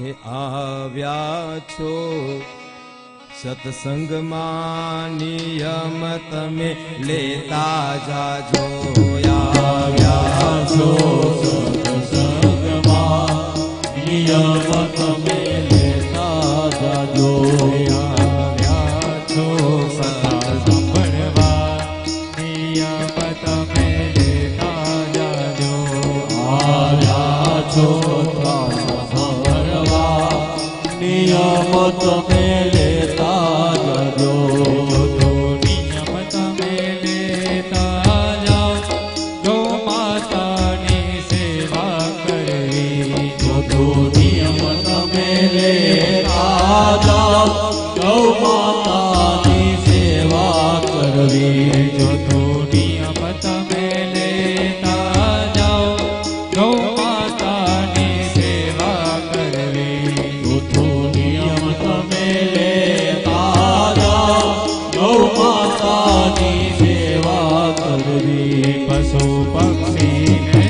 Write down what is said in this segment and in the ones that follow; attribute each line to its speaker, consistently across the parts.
Speaker 1: હે આવ્યા છો સત્સંગમાં નિયમ તમે લેતા જાજો. આવ્યા છો
Speaker 2: નિયમ તમે લેતા જાજો.
Speaker 1: ગૌ માતાની સેવા કરવી
Speaker 2: જો નિયમ
Speaker 1: પક્ષીને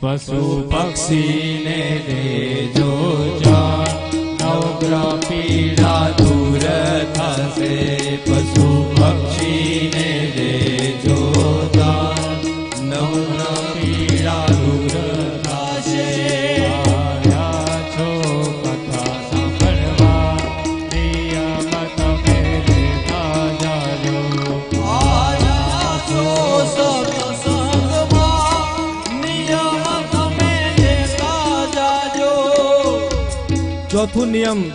Speaker 1: પશુ પક્ષીને દેજો જાણ નવગ્રહ પીડા દૂર ચોથું નિયમ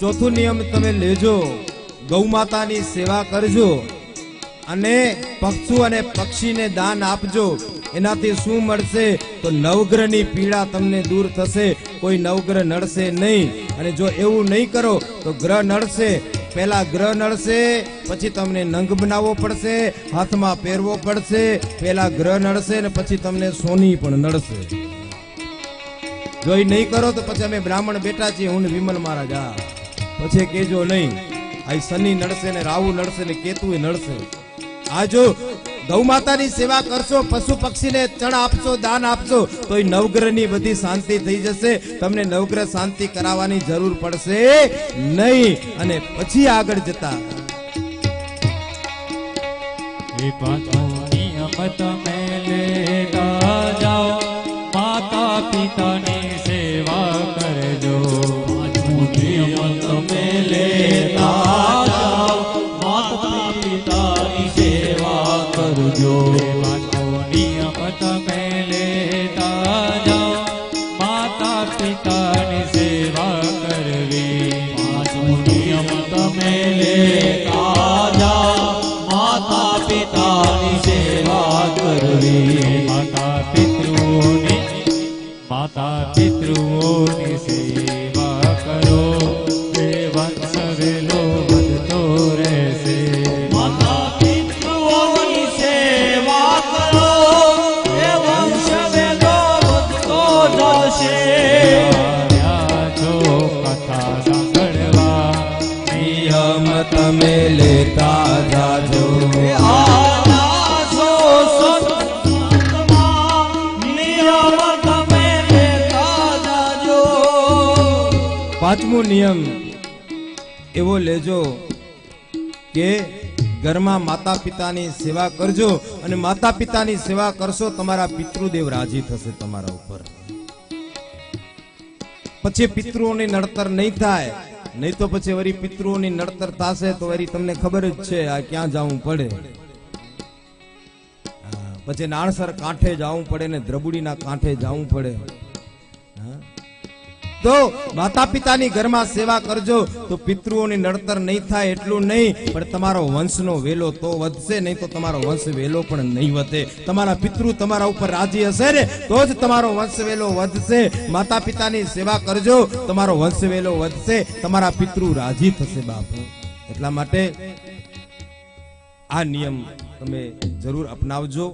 Speaker 1: ચોથું નિયમ તમે લેજો. ગૌ માતાની સેવા કરજો અને પક્ષુ અને પક્ષીને દાન આપજો. એનાથી શું મળશે? તો નવગ્રહની પીડા તમને દૂર થશે. કોઈ નવગ્રહ નડશે નહીં. અને જો એવું નહીં કરો, તો ગ્રહ નડશે. પહેલા ગ્રહ નડશે, પછી તમને નંગ બનાવવો પડશે, હાથમાં પહેરવો પડશે. પહેલા ગ્રહ નડશે ને પછી તમને સોની પણ નડશે. જો એ નહીં કરો તો પછી અમે બ્રાહ્મણ બેઠા છીએ, હું વિમલ મહારાજ. આ પછી કેજો નહીં, આ શનિ નડશે ને રાહુ નડશે ને કેતુ નડશે. આ જો ગૌ માતાની સેવા કરશો, પશુ પક્ષીને ચણ આપશો, દાન આપશો તો એ નવગ્રહની બધી શાંતિ થઈ જશે. તમને નવગ્રહ શાંતિ કરાવવાની જરૂર પડશે નહીં. અને પછી આગળ જતા.
Speaker 3: એ માતા પિતૃઓની માતા પિતૃઓની સેવા
Speaker 1: પાંચમો નિયમ એવો લેજો કે ઘરમાં માતા પિતાની સેવા કરજો અને માતા પિતાની સેવા કરશો તમારા પિતૃદેવ રાજી થશે તમારા ઉપર. પછી પિતૃઓની નડતર નહીં થાય, નહીં તો પછી વળી પિતૃઓની નડતર થશે તો વળી તમને ખબર જ છે આ ક્યાં જવું પડે. પછી નાણસર કાંઠે જવું પડે ને દ્રબુડીના કાંઠે જવું પડે. હા? તો માતા પિતાની ઘરમાં સેવા કરજો. તો પિતૃઓની નડતર નહીં થાય એટલું નહીં, પણ તમારો વંશનો વેલો તો વધશે, નહીં તો તમારો વંશ વેલો પણ નહીં વધે. તમારા પિતૃ તમારા ઉપર રાજી હશે ને, તો જ તમારો વંશ વેલો વધશે. માતા પિતાની સેવા કરજો, તમારો વંશ વેલો વધશે, તમારા પિતૃ રાજી થશે બાપુ. એટલા માટે આ નિયમ તમે જરૂર અપનાવજો.